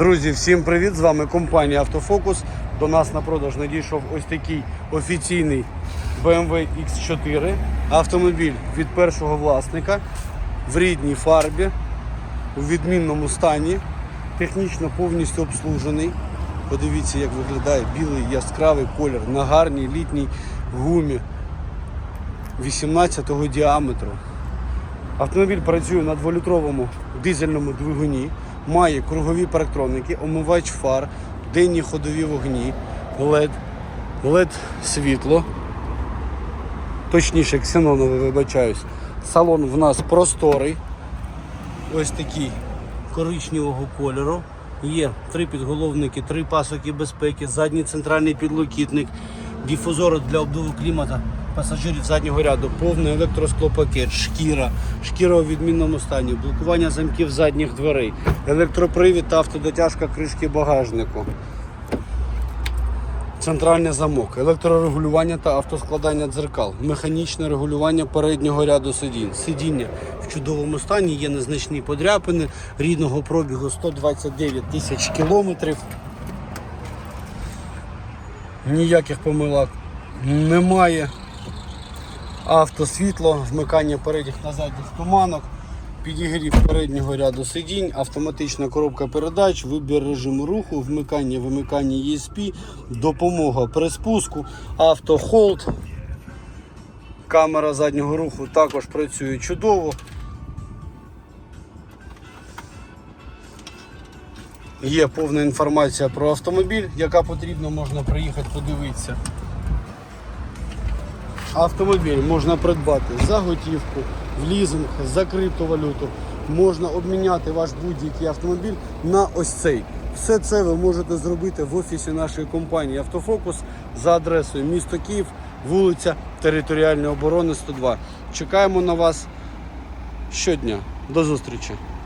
Друзі, всім привіт! З вами компанія Автофокус. До нас на продаж надійшов ось такий офіційний BMW X4. Автомобіль від першого власника в рідній фарбі, у відмінному стані, технічно повністю обслужений. Подивіться, як виглядає білий яскравий колір на гарній літній гумі 18-го діаметру. Автомобіль працює на 2-літровому дизельному двигуні, має кругові парктроники, омивач фар, денні ходові вогні, LED, LED світло. Точніше, ксенонове, вибачаюсь. Салон в нас просторий. Ось такий коричневого кольору. Є три підголовники, три пасоки безпеки, задній центральний підлокітник, дифузори для обдуву клімата пасажирів заднього ряду, повний електросклопакет, шкіра, шкіра у відмінному стані, блокування замків задніх дверей, електропривід та автодотяжка кришки багажнику. Центральний замок, електрорегулювання та автоскладання дзеркал, механічне регулювання переднього ряду сидінь. Сидіння в чудовому стані, є незначні подряпини, рідного пробігу 129 тисяч кілометрів. Ніяких помилок немає. Автосвітло, вмикання передніх та задніх туманок, підігрів переднього ряду сидінь, автоматична коробка передач, вибір режиму руху, вмикання, вимикання ESP, допомога при спуску, автохолд. Камера заднього руху також працює чудово. Є повна інформація про автомобіль, яка потрібна, можна приїхати подивитися. Автомобіль можна придбати за готівку, в лізинг, за криптовалюту. Можна обміняти ваш будь-який автомобіль на ось цей. Все це ви можете зробити в офісі нашої компанії Автофокус за адресою місто Київ, вулиця Територіальної оборони 102. Чекаємо на вас щодня. До зустрічі!